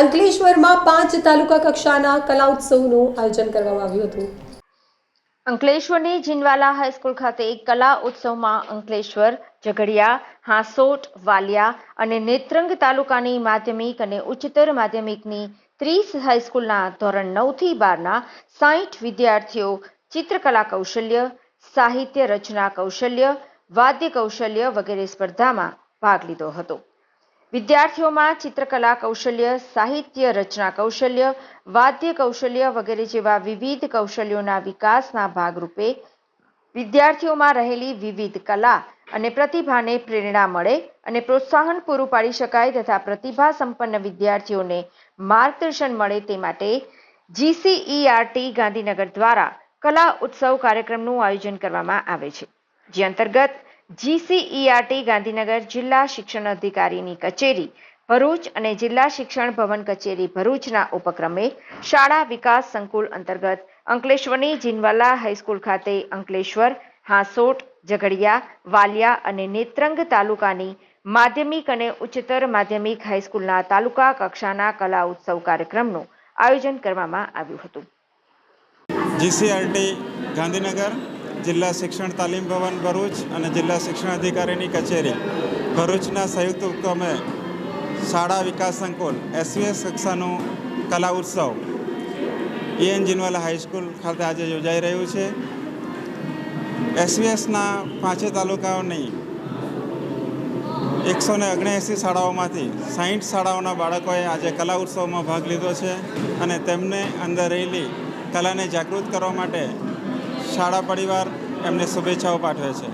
અંકલેશ્વરમાં પાંચ તાલુકા કક્ષાના કલા ઉત્સવનું આયોજન કરવામાં આવ્યું હતું. અંકલેશ્વરની જીનવાલા હાઈસ્કૂલ ખાતે કલા ઉત્સવમાં અંકલેશ્વર, ઝઘડિયા, હાંસોટ, વાલિયા અને નેત્રંગ તાલુકાની માધ્યમિક અને ઉચ્ચતર માધ્યમિકની ત્રીસ હાઈસ્કૂલના ધોરણ નવથી બારના સાહીઠ વિદ્યાર્થીઓ ચિત્રકલા કૌશલ્ય, સાહિત્ય રચના કૌશલ્ય, વાદ્ય કૌશલ્ય વગેરે સ્પર્ધામાં ભાગ લીધો હતો. વિદ્યાર્થીઓમાં ચિત્રકલા કૌશલ્ય, સાહિત્ય રચના કૌશલ્ય, વાદ્ય કૌશલ્ય વગેરે જેવા વિવિધ કૌશલ્યોના વિકાસના ભાગરૂપે વિદ્યાર્થીઓમાં રહેલી વિવિધ કલા અને પ્રતિભાને પ્રેરણા મળે અને પ્રોત્સાહન પૂરું પાડી શકાય તથા પ્રતિભા સંપન્ન વિદ્યાર્થીઓને માર્ગદર્શન મળે તે માટે જીસીઈઆરટી ગાંધીનગર દ્વારા કલા ઉત્સવ કાર્યક્રમનું આયોજન કરવામાં આવે છે. જે અંતર્ગત જીસીઈઆરટી ગાંધીનગર જિલ્લા શિક્ષણ અધિકારીની કચેરી, ભરૂચ અને જિલ્લા શિક્ષણ ભવન કચેરી ભરૂચના ઉપક્રમે શાળા વિકાસ સંકુલ અંતર્ગત અંકલેશ્વરની જીનવાલા હાઈસ્કૂલ ખાતે અંકલેશ્વર, હાંસોટ, ઝઘડિયા, વાલિયા અને નેત્રંગ તાલુકાની માધ્યમિક અને ઉચ્ચતર માધ્યમિક હાઈસ્કૂલના તાલુકા કક્ષાના કલા ઉત્સવ કાર્યક્રમનું આયોજન કરવામાં આવ્યું હતું. જીસીઆરટી ગાંધીનગર જિલ્લા શિક્ષણ તાલીમ ભવન ભરૂચ અને જિલ્લા શિક્ષણ અધિકારીની કચેરી. ભરૂચના સંયુક્ત ઉપક્રમે શાળા વિકાસ સંકુલ, એસવીએસ કક્ષાનું કલા ઉત્સવ, ઈએન જીનવાલા હાઈસ્કૂલ ખાતે આજે યોજાઈ રહ્યું છે. એસવીએસના પાંચે તાલુકાઓની એકસો ને ઓગણએંસી શાળાઓમાંથી સાહીઠ શાળાઓના બાળકોએ આજે કલા ઉત્સવમાં ભાગ લીધો છે અને તેમને અંદર રહેલી કલાને જાગૃત કરવા માટે શાળા પરિવાર એમને શુભેચ્છાઓ પાઠવે છે.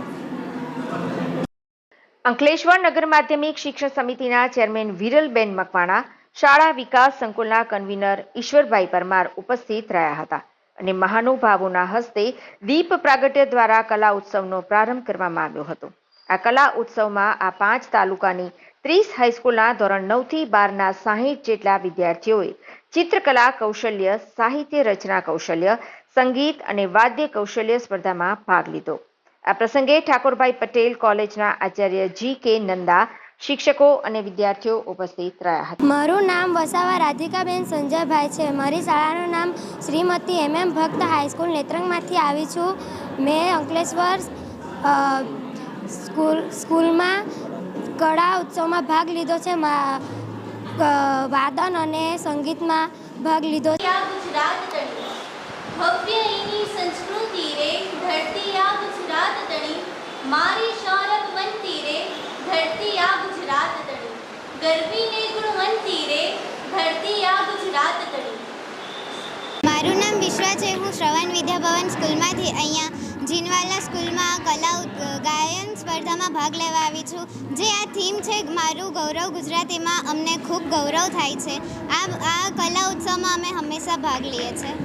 અંકલેશ્વર નગર માધ્યમિક શિક્ષણ સમિતિના ચેરમેન વિરલબેન મકવાણા શાળા વિકાસ સંકુલના કન્વીનર ઈશ્વરભાઈ પરમાર ઉપસ્થિત રહ્યા હતા અને મહાનુભાવોના હસ્તે દીપ પ્રાગટ્ય દ્વારા કલા ઉત્સવનો પ્રારંભ કરવામાં આવ્યો હતો. આ કલા ઉત્સવમાં આ પાંચ તાલુકાની ત્રીસ હાઈસ્કૂલના ધોરણ નવથી બારના સાહીઠ જેટલા વિદ્યાર્થીઓએ ચિત્રકલા કૌશલ્ય, સાહિત્ય રચના કૌશલ્ય સંગીત અને વાદ્ય કૌશલ્ય સ્પર્ધામાં ભાગ લીધો. આ પ્રસંગે ઠાકોરભાઈ પટેલ કોલેજના આચાર્ય જી કે નંદા શિક્ષકો અને વિદ્યાર્થીઓ ઉપસ્થિત રહ્યા હતા. મારું નામ વસાવા રાધિકાબેન સંજયભાઈ છે. મારી શાળાનું નામ શ્રીમતી એમ એમ ભક્ત હાઈસ્કૂલ નેત્રંગમાંથી આવી છું. મેં અંકલેશ્વર સ્કૂલ સ્કૂલમાં કળા ઉત્સવમાં ભાગ લીધો છે. વાદન અને સંગીતમાં ભાગ લીધો છે. ગુજરાત તણી ભવ્ય એની સંસ્કૃતિ રે ધરતી આ ગુજરાત તણી મારી શૌરભ બનતી રે ધરતી આ ગુજરાત તણી ગરવી ને ગુણવંતી રે ધરતી આ ગુજરાત તણી મારું નામ વિશ્વા છે, હું શ્રવણ વિદ્યાભવન સ્કૂલમાંથી અહીંયા જીનવાલા સ્કૂલમાં કલા ગાયન સ્પર્ધામાં ભાગ લેવા આવી છું. જે આ થીમ છે, મારું ગૌરવ ગુજરાતીમાં અમને ખૂબ ગૌરવ થાય છે. આ આ કલા ઉત્સવમાં અમે હંમેશા ભાગ લઈએ છીએ.